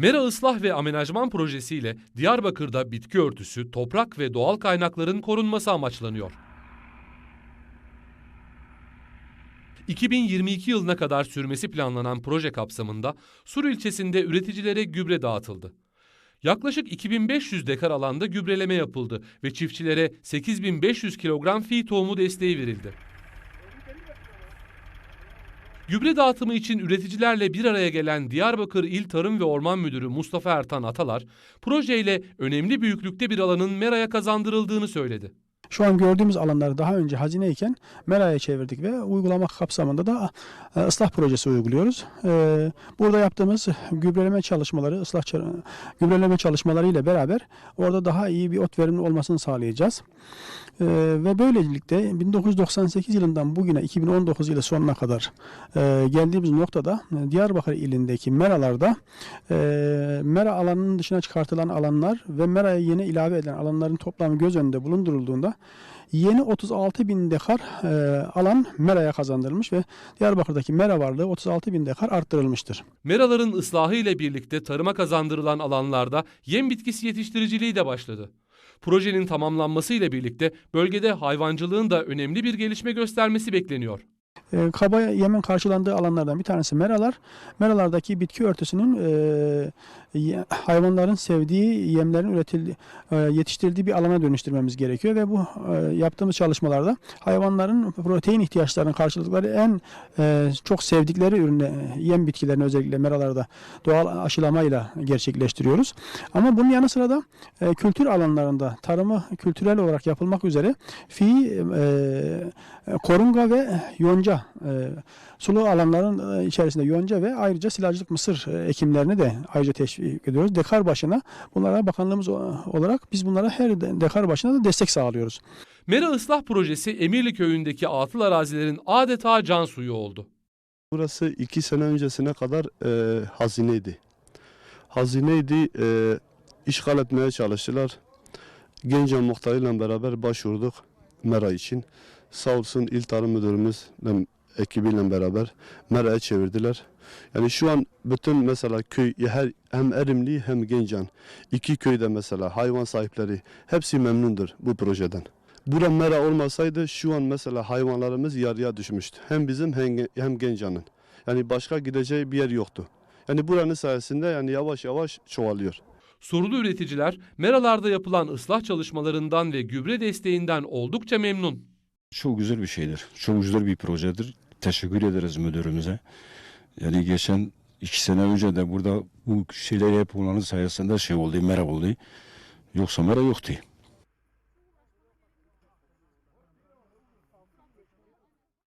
Mera Islah ve Amenajman Projesi ile Diyarbakır'da bitki örtüsü, toprak ve doğal kaynakların korunması amaçlanıyor. 2022 yılına kadar sürmesi planlanan proje kapsamında Sur ilçesinde üreticilere gübre dağıtıldı. Yaklaşık 2500 dekar alanda gübreleme yapıldı ve çiftçilere 8500 kilogram fi tohumu desteği verildi. Gübre dağıtımı için üreticilerle bir araya gelen Diyarbakır İl Tarım ve Orman Müdürü Mustafa Ertan Atalar, projeyle önemli büyüklükte bir alanın Mera'ya kazandırıldığını söyledi. Şu an gördüğümüz alanları daha önce hazineyken Mera'ya çevirdik ve uygulama kapsamında da e, ıslah projesi uyguluyoruz. E, Burada yaptığımız gübreleme çalışmaları, ıslah gübreleme çalışmaları ile beraber orada daha iyi bir ot verimli olmasını sağlayacağız. E, Ve böylelikle 1998 yılından bugüne 2019 yılı sonuna kadar geldiğimiz noktada Diyarbakır ilindeki meralarda mera alanının dışına çıkartılan alanlar ve meraya yeni ilave edilen alanların toplamı göz önünde bulundurulduğunda yeni 36 bin dekar e, alan meraya kazandırılmış ve Diyarbakır'daki mera varlığı 36 bin dekar arttırılmıştır. Meraların ıslahı ile birlikte tarıma kazandırılan alanlarda yem bitkisi yetiştiriciliği de başladı. Projenin tamamlanması ile birlikte bölgede hayvancılığın da önemli bir gelişme göstermesi bekleniyor. E, kaba yemin karşılandığı alanlardan bir tanesi meralar. Meralardaki bitki örtüsünün e, hayvanların sevdiği yemlerin üretildiği, e, yetiştirildiği bir alana dönüştürmemiz gerekiyor ve bu e, yaptığımız çalışmalarda hayvanların protein ihtiyaçlarını karşıladıkları en e, çok sevdikleri ürünle yem bitkilerini özellikle meralarda doğal aşılamayla gerçekleştiriyoruz. Ama bunun yanı sıra da e, kültür alanlarında tarımı kültürel olarak yapılmak üzere fi e, korunga ve yonca e, sulu alanların e, içerisinde yonca ve ayrıca silajlık mısır e, ekimlerini de ayrıca teşvik ediyoruz. Dekar başına bunlara bakanlığımız olarak biz bunlara her de- dekar başına da destek sağlıyoruz. Mera Islah Projesi Emirli Köyü'ndeki atıl arazilerin adeta can suyu oldu. Burası iki sene öncesine kadar e, hazineydi. Hazineydi, e, işgal etmeye çalıştılar. Gencan muhtarıyla beraber başvurduk Mera için. Sağ olsun İl Tarım Müdürümüzle ekibiyle beraber Mera'ya çevirdiler. Yani şu an bütün mesela köy her, hem Erimli hem Gencan iki köyde mesela hayvan sahipleri hepsi memnundur bu projeden. Bura mera olmasaydı şu an mesela hayvanlarımız yarıya düşmüştü. Hem bizim hem, hem Gencan'ın. Yani başka gideceği bir yer yoktu. Yani buranın sayesinde yani yavaş yavaş çoğalıyor. Sorulu üreticiler meralarda yapılan ıslah çalışmalarından ve gübre desteğinden oldukça memnun. Çok güzel bir şeydir. Çok güzel bir projedir. Teşekkür ederiz müdürümüze. Yani geçen iki sene önce de burada bu şeyler yapılanın sayesinde şey oldu, mera oldu. Yoksa mera yoktu.